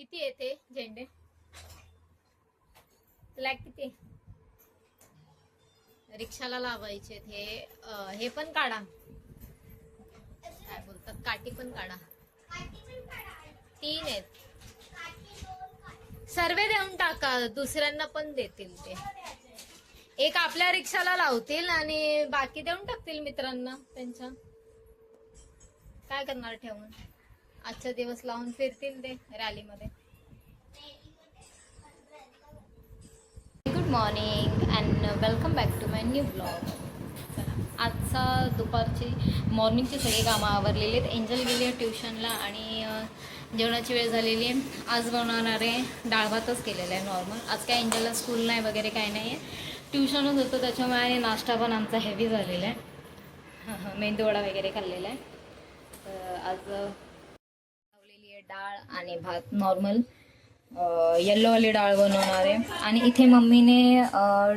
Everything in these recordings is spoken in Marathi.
किती येते झेंडे? ब्लॅक किती रिक्षाला लावायचे हे हे पण काढा. काय बोलतात? काठी पण काढा. तीन आहेत. सर्वे देऊन टाका. दुसऱ्यांना पण देतील ते. एक आपल्या रिक्षाला लावतील आणि बाकी देऊन टाकतील मित्रांना त्यांच्या. काय करणार ठेवून? आजचा दिवस लावून फिरतील ते रॅलीमध्ये. Good morning and welcome back to my new blog आजचा दुपारची मॉर्निंगची सगळी कामं आवरलेली आहेत. एंजल गेली आहे ट्युशनला आणि जेवणाची वेळ झालेली आहे. आज बनवणार आहे डाळ भातच केलेला आहे नॉर्मल आज काय एंजलला स्कूल नाही वगैरे काय नाही आहे. ट्युशनच होतं त्याच्यामुळे आणि नाश्ता पण आमचा हेवी झालेला आहे. हां हां मेंदूवडा वगैरे खाल्लेला आहे. तर आज डाळ आणि भात नॉर्मल. येल्लोवाली डाळ बनवणार आहे. आणि इथे मम्मीने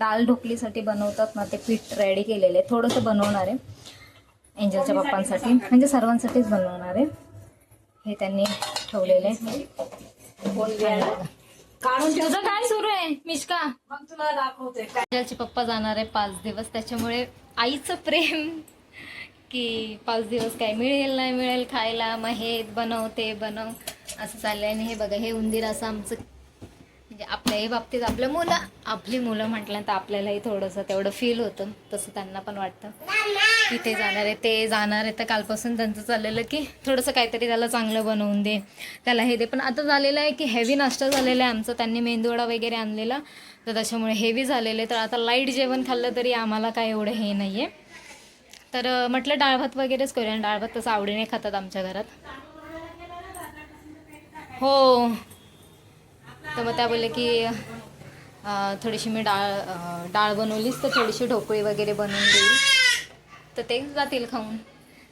डाळ ढोकलीसाठी बनवतात ना ते पीठ रेडी केलेले. आहे थोडंसं बनवणार आहे. एंजलच्या पप्पांसाठी. म्हणजे सर्वांसाठीच बनवणार आहे. हे त्यांनी ठेवलेलं. तुझं काय सुरू आहे मिश्का? मग तुला दाखवते. काय एंजलचे पप्पा जाणार आहे पाच दिवस. त्याच्यामुळे आईचं प्रेम की पाच दिवस काय मिळेल नाही मिळेल खायला मग हे बनव ते बनव असं चाललंय. आणि हे बघा हे उंदीर असं आमचं म्हणजे आपल्याही बाबतीत आपलं मुलं आपली मुलं म्हटल्यानंतर आपल्यालाही थोडंसं तेवढं फील होतं. तसं त्यांना पण वाटतं. की ते जाणार आहे ते जाणार आहे. तर कालपासून त्यांचं चाललेलं की थोडंसं काहीतरी त्याला चांगलं बनवून दे. त्याला हे दे. पण आता झालेलं आहे की हेवी नाश्ता झालेला आहे आमचा. त्यांनी मेंदूवडा वगैरे आणलेला. तर त्याच्यामुळे हेवी झालेले तर आता लाइट जेवण खाल्लं तरी आम्हाला काय एवढं हे नाही आहे तर म्हटलं डाळ भात वगैरेच करूया. आणि डाळ भात तसं आवडीने खातात आमच्या घरात. हो. तर मग त्या बोलले की थोडीशी मी डाळ डाळ बनवलीच तर थोडीशी ढोकळी वगैरे बनवून देईल. तर ते जातील खाऊन.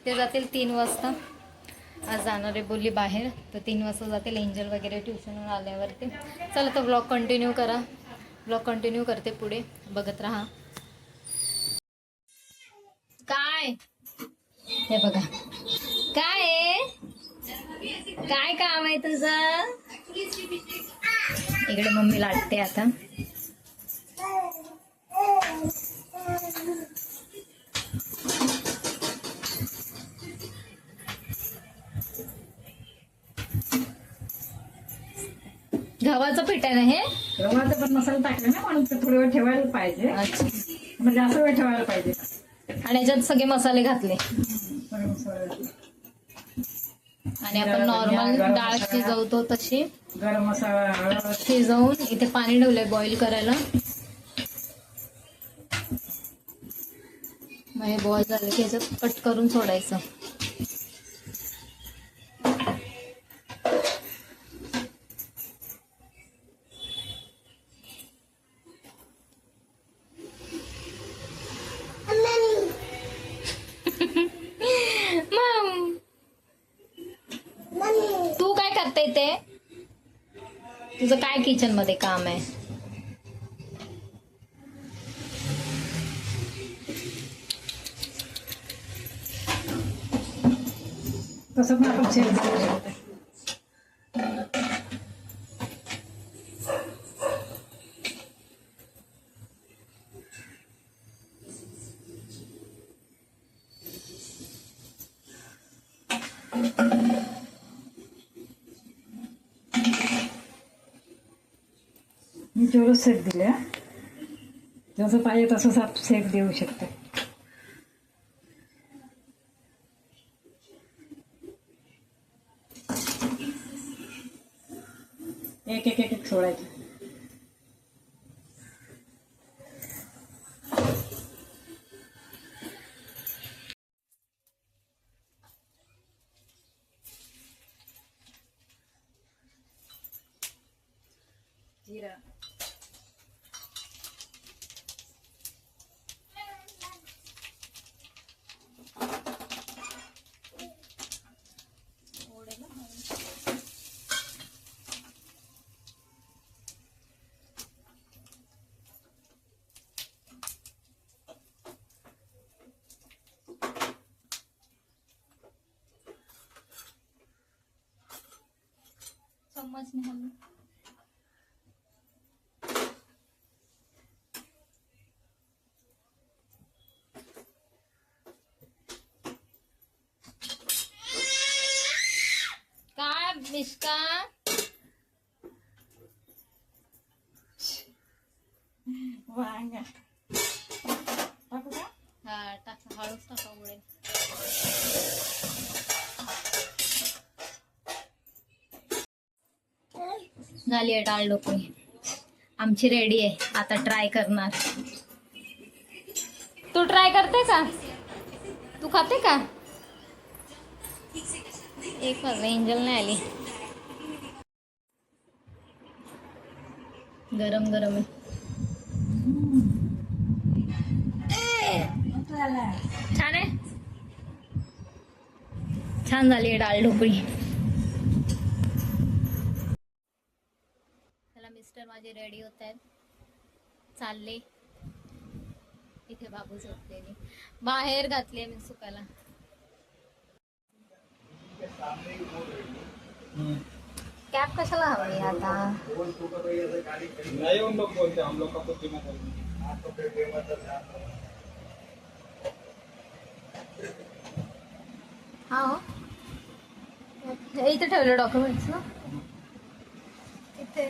ते जातील तीन वाजता. आज जाणार आहे बोलली बाहेर. तर तीन वाजता जातील. एंजल वगैरे ट्युशनवर आल्यावरती. चला तर ब्लॉग कंटिन्यू करा. ब्लॉग कंटिन्यू करते पुढे. बघत राहा. काय? हे बघा. काय? काय काम आहे तुझं? इकडे मम्मी लाटते आता. गव्हाचं पीठ आहे ना हे? गव्हाचा पण मसाला टाकला ना म्हणून थोडी वेळ ठेवायला पाहिजे. म्हणजे असं वेळ ठेवायला पाहिजे. आणि याच्यात सगळे मसाले घातले. आणि आपण नॉर्मल डाळ शिजवतो तशी. गरम मसाला शिजवून इथे पाणी ठेवलंय बॉईल करायला. मग हे बॉईल झालं की याच्यात कट करून सोडायचं. तुझं काय किचन मध्ये काम आहे? तसं पण आपण शेअर करू शकतो मी चोरस सेट दिले हं. जसं पाहिजे तसं साप सेट देऊ शकते एक एक एक एक सोडायचे ஜீரகம் चम्मच में हम काय मिष्का वांग टाकू का हा टाका हळूच टाका उडेल झाली आहे डाळ ढोकळी आमची रेडी आहे आता ट्राय करणार. तू ट्राय करते का? तू खाते का? एक एंजल नाही आली. गरम गरम आहे. छान आहे. छान झाली आहे डाळ ढोकळी. चला मिस्टर माझे रेडी होत आहेत. चालले. इथे बाबू झोपलेले. बाहेर घातले मी सुकायला. कॅब कशाला हवी आता? नहीं उन लोग बोलते हम लोग का तो कीमत है हा. हो हे इथे ठेवले डॉक्युमेंट्स ना? इथे.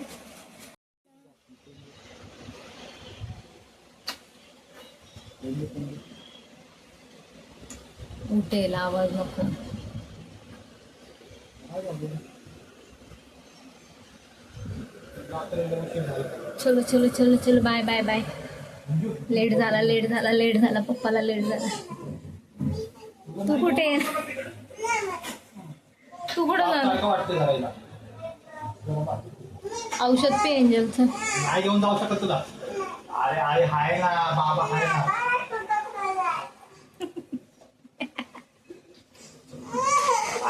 उठेल आवाज नको. चलो चलो चलो चलो बाय बाय बाय लेट झाला लेट झाला लेट झाला पप्पाला लेट झाला. तू कुठे? तू कुठं जा औषध पे एंजलचं नाही घेऊन जाऊ शकत तुला. अरे अरे हाय ना बाबा हाय ना.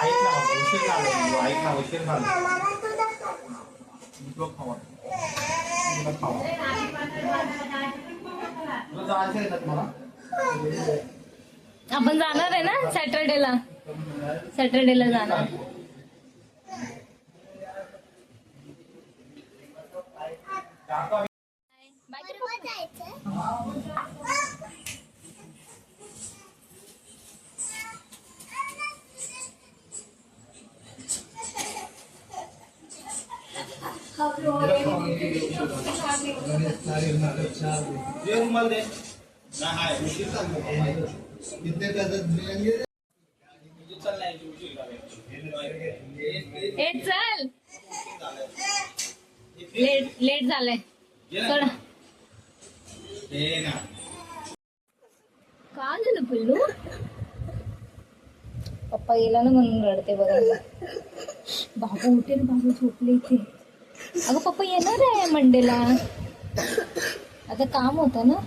ऐक ना उशीर झाला. ऐक ना उशीर झाला. तुला जायचं आहे ना तुम्हाला? आपण जाणार आहे ना सॅटर्डेला? सॅटर्डेला जाणार. काका ए चल. लेट लेट झालंय. ना का झालं पिल्लू? पप्पा गेला ना म्हणून रडते बघा. बाबू उठेल बाबू झोपले इथे. अगं पप्पा येणार आहे मंडेला. आता काम होतं ना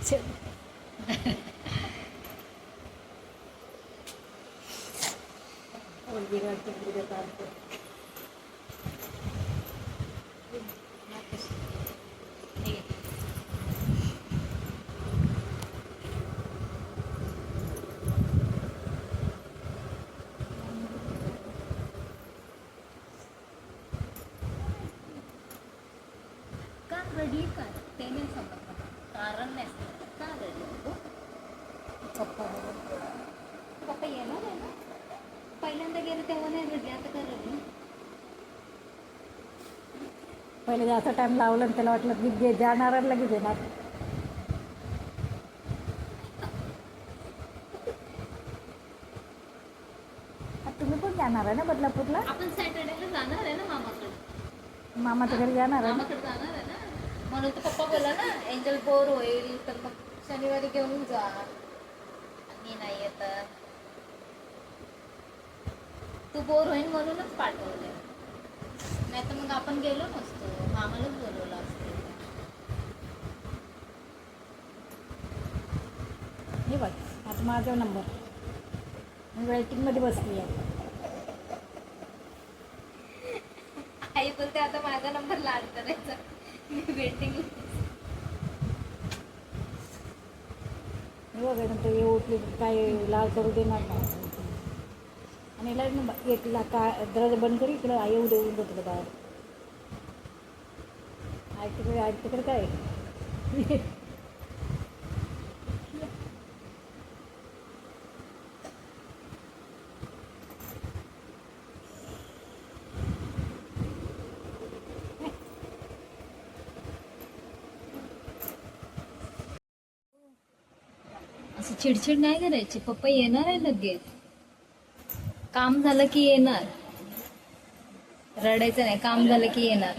चल. ठीक आहे. का रडी का ते नाही समजलं कारण नाही समजलं का रडी हो पप्पा बरोबर पप्पा येणार आहे ना पहिल्यांदा गेलं तेव्हा नाही आता पहिले जास्त टाइम लावला आणि त्याला वाटलं की गे- जाणार लगेच येणार. तुम्ही पण जाणार आहे ना बदलापूरला? आपण सॅटर्डेला जाणार आहे ना मामाकडे. मामाच्या घरी जाणार आहे ना? मामाकडे जाणार आहे ना. म्हणून तर पप्पा बोला ना एंजल बोर होईल तर मग शनिवारी घेऊन जा. मी नाही येत. तू बोर होईल म्हणूनच पाठवले नाही तर मग आपण गेलो नसतो. मामालाच बोलवलं असतं. हे बघ आता माझा नंबर. मी वेटिंगमध्ये बसली आहे आई बोलते आता माझा नंबर लाड करायचा. मी वेटिंग बघ म्हणतो हे उठले काय लाल करू देणार नाही. आणि लग्न ब- एक का दरवाजा बंद करू इकडं आई उद्या येऊन जातो बाहेर. आई तिकडे आई तिकडे काय? असं चिडचिड नाही करायची. पप्पा येणार आहे लगेच. काम झालं की येणार. रडायचं नाही काम झालं की येणार.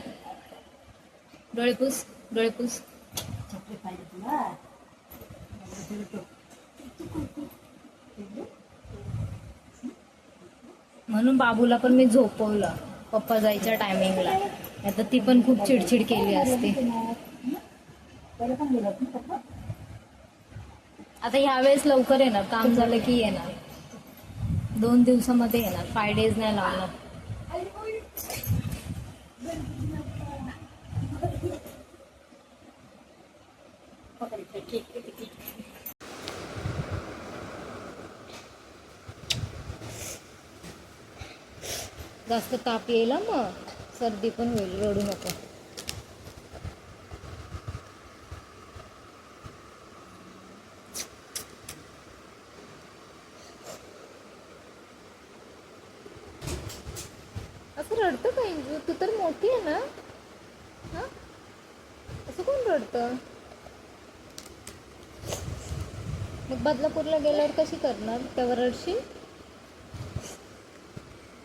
डोळे पुस डोळे पुस चपली पाहिजे तुला. म्हणून बाबूला पण मी झोपवलं पप्पा जायच्या टायमिंगला तर ती पण खूप चिडचिड केली असते. आता ह्यावेळेस लवकर येणार काम झालं की येणार. दोन दिवसामध्ये येणार. फाय डेज नाही लावणार जास्त ताप येईल मग सर्दी पण होईल रडू नको असं रडतं का इंजू तू तर मोठी आहे ना हा असं कोण रडतं मग बदलापूरला गेल्यावर कशी करणार तेव्हा रडशील?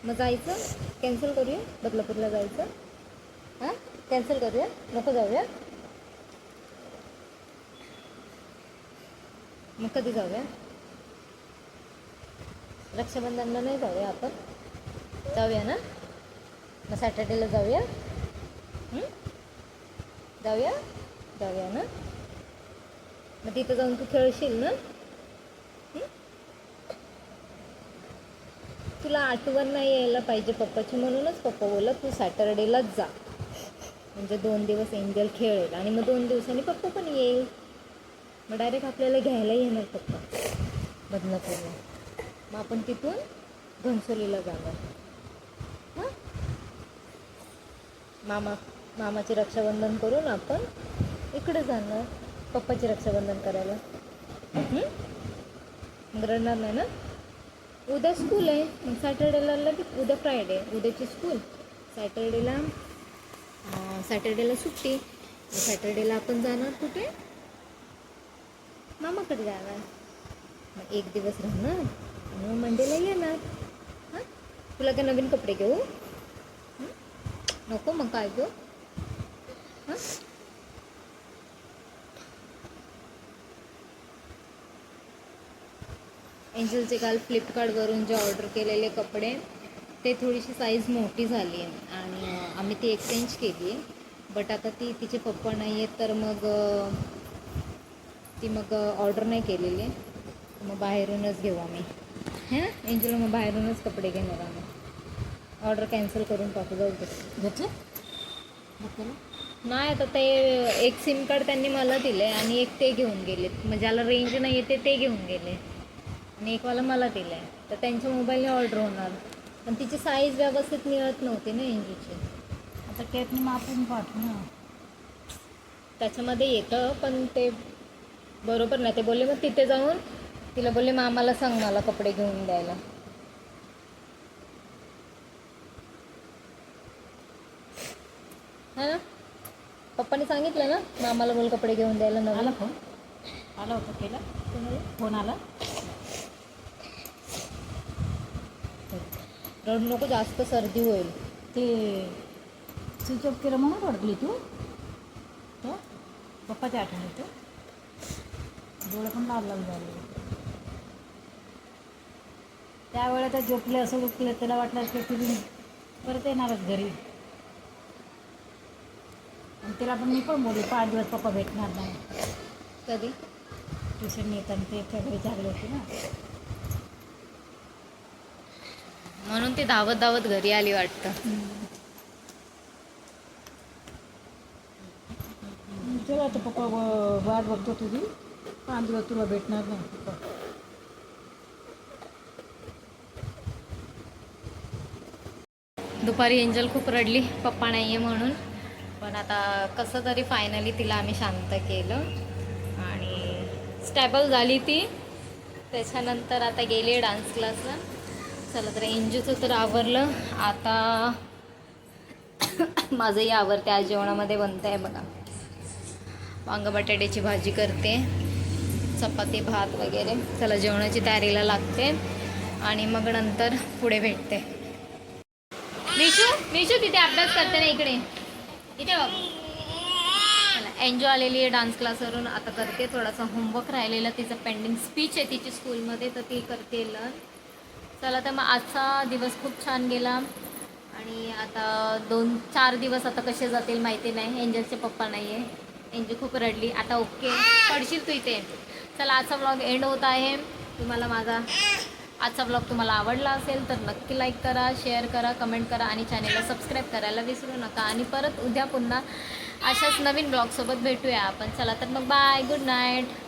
मग जायचं? कॅन्सल करूया? बदलापूरला जायचं? हां? कॅन्सल करूया? नको जाऊया? मग कधी जाऊया? रक्षाबंधनला नाही जाऊया आपण. जाऊया ना? मग सॅटर्डेला जाऊया? जाऊया? जाऊया ना? मग तिथं जाऊन तू खेळशील ना? तुला आठवण नाही यायला पाहिजे पप्पाची म्हणूनच पप्पा बोलला तू सॅटर्डेलाच जा. म्हणजे दोन दिवस एंजल खेळेल आणि मग दोन दिवसांनी पप्पा पण येईल. मग डायरेक्ट आपल्याला घ्यायला येणार पप्पा. बदलापूरला मग आपण तिथून घनसोलीला जाणार. हां? मामा मामाचे रक्षाबंधन करून आपण इकडे जाणार पप्पाचे रक्षाबंधन करायला. मग रडणार नाही ना? उद्या स्कूल आहे. मग सॅटर्डेला लगेच उद्या फ्रायडे उद्याची स्कूल सॅटर्डेला सॅटर्डेला सुट्टी. सॅटर्डेला आपण जाणार कुठे? मामाकडे जाणार. मग एक दिवस राहणार. आणि मग मंडेला येणार. हां? तुला काय नवीन कपडे घेऊ? नको मग काय घेऊ हां? एंजलचे काल फ्लिपकार्टवरून जे ऑर्डर केलेले कपडे ते थोडीशी साईज मोठी झाली आहे आणि आम्ही ती एक्सचेंज केली आहे. बट आता ती तिचे पप्पा नाही आहेत तर मग ती मग ऑर्डर नाही केलेली आहे. मग बाहेरूनच घेऊ आम्ही. है? ना एंजलला मग बाहेरूनच कपडे घेणार आम्ही. ऑर्डर कॅन्सल करून टाकू जाऊ घेतलं? घेतलं. नाही आता ते एक सिम कार्ड त्यांनी मला दिले आणि एक ते घेऊन गेले मग ज्याला रेंज नाही येते ते घेऊन गेले. आणि एकवाला मला दिलं आहे तर त्यांच्या मोबाईलने ऑर्डर होणार. पण तिची साईज व्यवस्थित मिळत नव्हती ना एंजूची आता कॅपने मापून पाठ ना. त्याच्यामध्ये येतं पण ते बरोबर नाही. ते बोलले मग तिथे जाऊन तिला बोलले मामाला सांग मला कपडे घेऊन द्यायला. हा ना? पप्पाने सांगितलं ना मामाला बोल कपडे घेऊन द्यायला आला नवीन फोन आला होता केला? फोन आला रडू नको जास्त सर्दी होईल. ते स्विच ऑफ केलं म्हणून रडली तू. तो पप्पाच्या आठवण येतो डोळे पण लाल लाल झाले. त्यावेळेला तर झोपले असं उठले त्याला वाटलं की तुम्ही परत येणारच घरी. आणि तिला पण मी पण बोलले पाच दिवस पप्पा भेटणार नाही. कधी? ट्युशन येताना ते त्या घरी जागले होते ना म्हणून ती धावत धावत घरी आली वाटतं. चला आता पप्पा वाट बघतो तुझी. पाच दिवस तुला भेटणार नाही दुपारी एंजल खूप रडली पप्पा नाही आहे म्हणून. पण आता कसं तरी फायनली तिला आम्ही शांत केलं. आणि स्टॅबल झाली ती. त्याच्यानंतर आता गेली डान्स क्लासला चला तर एनजीचं तर आवरलं. आता माझंही आवरते आज जेवणामध्ये बनतं आहे बघा. वांग बटाट्याची भाजी करते. चपाती भात वगैरे. चला जेवणाची तयारीला लागते. आणि मग नंतर पुढे भेटते. मिशू मिशू तिथे अभ्यास करते ना इकडे. इथे बघ. एन्जॉय आलेली आहे डान्स क्लासवरून. आता करते थोडासा होमवर्क राहिलेला. तिचं पेंडिंग स्पीच आहे तिची स्कूलमध्ये तर ती करते लर्न चला तर मग आजचा दिवस खूप छान गेला. आणि आता दोन चार दिवस आता कसे जातील माहिती नाही. एंजलचे पप्पा नाही आहे एंजल खूप रडली. आता ओके. पडशील तू इथे. चला आजचा ब्लॉग एंड होत आहे. तुम्हाला माझा आजचा ब्लॉग तुम्हाला आवडला असेल तर नक्की लाईक करा शेअर करा कमेंट करा आणि चॅनेलला सबस्क्राईब करायला विसरू नका. आणि परत उद्या पुन्हा अशाच नवीन ब्लॉगसोबत भेटूया आपण. चला तर मग बाय गुड नाईट